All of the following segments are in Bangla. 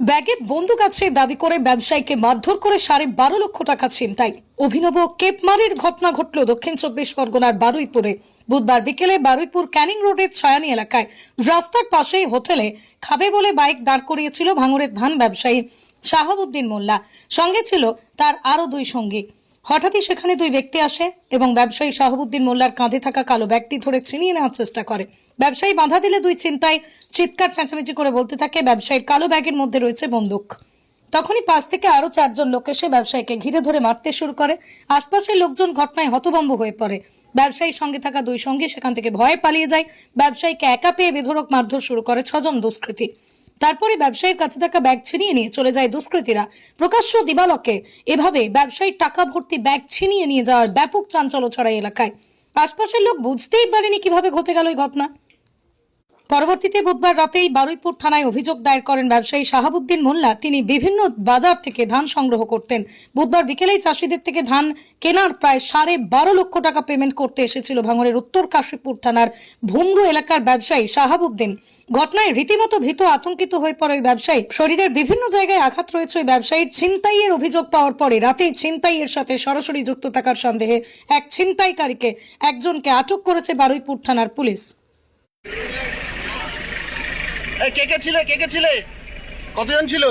ব্যাগে বন্দুক আছে দাবি করে ব্যবসায়ীকে মারধর করে সাড়ে বারো লক্ষ টাকা ছিনতাই। অভিনব কেপমারের ঘটনা ঘটল দক্ষিণ চব্বিশ পরগনার বারুইপুরে। বুধবার বিকেলে বারুইপুর ক্যানিং রোডের ছয়ানি এলাকায়। রাস্তার পাশেই হোটেলে খাবে বলে বাইক দাঁড় করিয়েছিল ভাঙড়ের ধান ব্যবসায়ী শাহাবুদ্দিন মোল্লা। সঙ্গে ছিল তার আরও দুই সঙ্গী। হঠাৎই সেখানে দুই ব্যক্তি আসে এবং ব্যবসায়ী শাহাবুদ্দিন মোল্লার কাঁধে থাকা কালো ব্যাগটি ধরে ছিনিয়ে নেওয়ার চেষ্টা করে। ব্যবসায়ী বাধা দিলে দুই চিন্তায় চিৎকার চেঁচামেচি করে বলতে থাকে, ব্যবসায়ীর কালো ব্যাগের মধ্যে রয়েছে বন্দুক। তখনই পাশ থেকে আরও চারজন লোক এসে ব্যবসায়ীকে ঘিরে ধরে মারতে শুরু করে। আশপাশের লোকজন ঘটনায় হতভম্ব হয়ে পড়ে। ব্যবসায়ীর সঙ্গে থাকা দুই সঙ্গী সেখান থেকে ভয়ে পালিয়ে যায়। ব্যবসায়ীকে একা পেয়ে বেধড়ক মারধর শুরু করে ছজন দুষ্কৃতী। তারপরে ব্যবসায়ীর কাছে থাকা ব্যাগ ছিনিয়ে নিয়ে চলে যায় দুষ্কৃতীরা। প্রকাশ্য দিবালকে এভাবে ব্যবসায়ীর টাকা ভর্তি ব্যাগ ছিনিয়ে নিয়ে যাওয়ার ব্যাপক চাঞ্চল্য ছড়ায় এলাকায়। আশপাশের লোক বুঝতেই পারেনি কীভাবে ঘটে গেল এই ঘটনা। পরবর্তীতে বুধবার রাতেই বারুইপুর থানায় অভিযোগ দায়ের করেন ব্যবসায়ী শাহাবুদ্দিন মোল্লা। তিনি বিভিন্ন বাজার থেকে ধান সংগ্রহ করতেন। বুধবার বিকেলেই চাষিদের থেকে ধান কেনার প্রায় সাড়ে বারো লক্ষ টাকা পেমেন্ট করতে এসেছিল ভাঙড়ের উত্তর কাশীপুর থানার ভুমরু এলাকার ব্যবসায়ী শাহাবুদ্দিন। ঘটনায় রীতিমতো ভীত আতঙ্কিত হয়ে পড়ে ওই ব্যবসায়ী। শরীরের বিভিন্ন জায়গায় আঘাত রয়েছে ওই ব্যবসায়ীর। ছিনতাইয়ের অভিযোগ পাওয়ার পরে রাতেই ছিনতাইয়ের সাথে সরাসরি যুক্ত থাকার সন্দেহে এক ছিনতাইকারীকে একজনকে আটক করেছে বারুইপুর থানার পুলিশ। এই কে কে ছিলে? কে কে ছিলে? কতজন ছিল?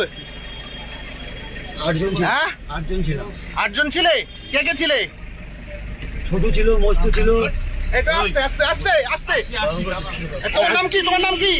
আটজন ছিল। হ্যাঁ? আটজন ছিল। আটজন ছিলে? কে কে ছিলে? ছোট ছিল মস্ত ছিল। এটা আস্তে আস্তে আস্তে আস্তে। তোমার নাম কি? তোমার নাম কি?